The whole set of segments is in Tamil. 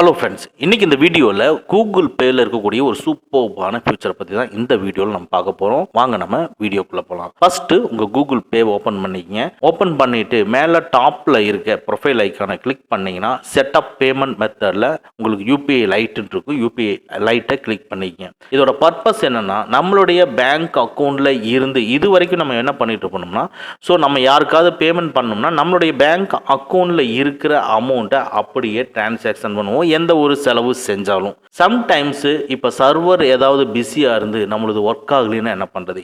ஹலோ ஃப்ரெண்ட்ஸ் இன்னைக்கு இந்த வீடியோவில் கூகுள் பேயில் இருக்கக்கூடிய ஒரு சூப்பர்பான ஃபியூச்சரை பற்றி தான் இந்த வீடியோவில் நம்ம பார்க்க போகிறோம் வாங்க நம்ம வீடியோக்குள்ளே போகலாம் ஃபஸ்ட்டு உங்கள் கூகுள் பே ஓப்பன் பண்ணிக்கங்க. ஓப்பன் பண்ணிவிட்டு மேலே டாப்பில் இருக்க ப்ரொஃபைல் ஐக்கானை கிளிக் பண்ணிங்கன்னா செட்டப் பேமெண்ட் மெத்தடில் உங்களுக்கு யூபிஐ லைட்டுன்னு இருக்கும் யூபிஐ லைட்டை கிளிக் பண்ணிக்கிங்க. இதோட பர்பஸ் என்னென்னா நம்மளுடைய பேங்க் அக்கௌண்ட்டில் இருந்து இது வரைக்கும் நம்ம என்ன பண்ணிட்டு இருப்போம்னா ஸோ நம்ம யாருக்காவது பேமெண்ட் பண்ணோம்னா நம்மளுடைய பேங்க் அக்கௌண்ட்டில் இருக்கிற அமௌண்ட்டை அப்படியே டிரான்சாக்ஷன் பண்ணுவோம். எந்த ஒரு செலவு செஞ்சாலும். சம்டைம்ஸு இப்போ சர்வர் ஏதாவது பிஸியாக இருந்து நம்மளது ஒர்க் ஆகலைன்னா என்ன பண்ணுறது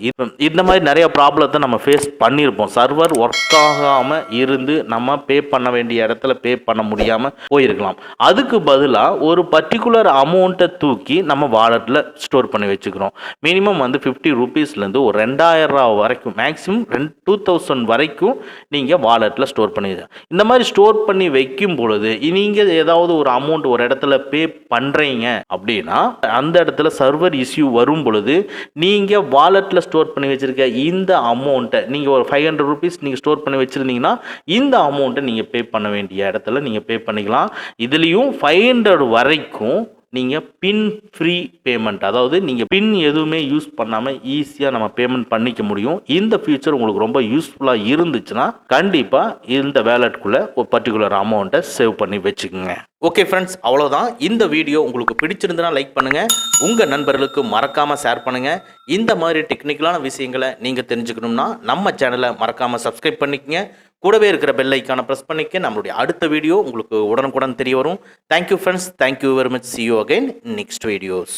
இந்த மாதிரி நிறைய ப்ராப்ளத்தை நம்ம ஃபேஸ் பண்ணியிருப்போம் சர்வர் ஒர்க் ஆகாமல் இருந்து நம்ம பே பண்ண வேண்டிய இடத்துல பே பண்ண முடியாமல் போயிருக்கலாம். அதுக்கு பதிலாக ஒரு பர்டிகுலர் அமௌண்ட்டை தூக்கி நம்ம வாலெட்டில் ஸ்டோர் பண்ணி வச்சுக்கிறோம். மினிமம் வந்து ஃபிஃப்டி ருபீஸ்லேருந்து ஒரு ரெண்டாயிரம் ரூபா வரைக்கும் மேக்ஸிமம் ரெண்டு டூ தௌசண்ட் வரைக்கும் நீங்கள் வாலெட்டில் ஸ்டோர் பண்ணி இந்த மாதிரி ஸ்டோர் பண்ணி வைக்கும் பொழுது நீங்கள் ஏதாவது ஒரு அமௌண்ட் ஒரு இடத்துல பே பண்ணுறீங்க அப்படின்னா அந்த இடத்துல சர்வர் இஷ்யூ வரும் பொழுது நீங்கள் வாலெட்டில் ஸ்டோர் பண்ணி வச்சுருக்க இந்த அமௌண்ட்டை நீங்கள் ஒரு ஃபைவ் ஹண்ட்ரட் ருபீஸ் நீங்கள் ஸ்டோர் பண்ணி வச்சுருந்தீங்கன்னா இந்த அமௌண்ட்டை நீங்கள் பே பண்ண வேண்டிய இடத்துல நீங்கள் பே பண்ணிக்கலாம். இதுலேயும் ஃபைவ் ஹண்ட்ரட் வரைக்கும் நீங்கள் பின் ஃப்ரீ பேமெண்ட் அதாவது நீங்கள் பின் எதுவுமே யூஸ் பண்ணாமல் ஈஸியாக நம்ம பேமெண்ட் பண்ணிக்க முடியும். இந்த ஃபியூச்சர் உங்களுக்கு ரொம்ப யூஸ்ஃபுல்லாக இருந்துச்சுன்னா கண்டிப்பாக இந்த வேலெட்குள்ளே ஒரு பர்டிகுலர் அமௌண்ட்டை சேவ் பண்ணி வச்சுக்கோங்க. ஓகே ஃப்ரெண்ட்ஸ் அவ்வளோதான் இந்த வீடியோ உங்களுக்கு பிடிச்சிருந்துன்னா லைக் பண்ணுங்கள் உங்கள் நண்பர்களுக்கு மறக்காமல் ஷேர் பண்ணுங்கள் இந்த மாதிரி டெக்னிக்கலான விஷயங்களை நீங்கள் தெரிஞ்சுக்கணும்னா நம்ம சேனலை மறக்காமல் சப்ஸ்கிரைப் பண்ணிக்கங்க. கூடவே இருக்கிற பெல் ஐக்கானை ப்ரெஸ் பண்ணிக்க. நம்மளுடைய அடுத்த வீடியோ உங்களுக்கு உடனுக்குடன் தெரிய வரும். Thank you friends thank you very much see you again next videos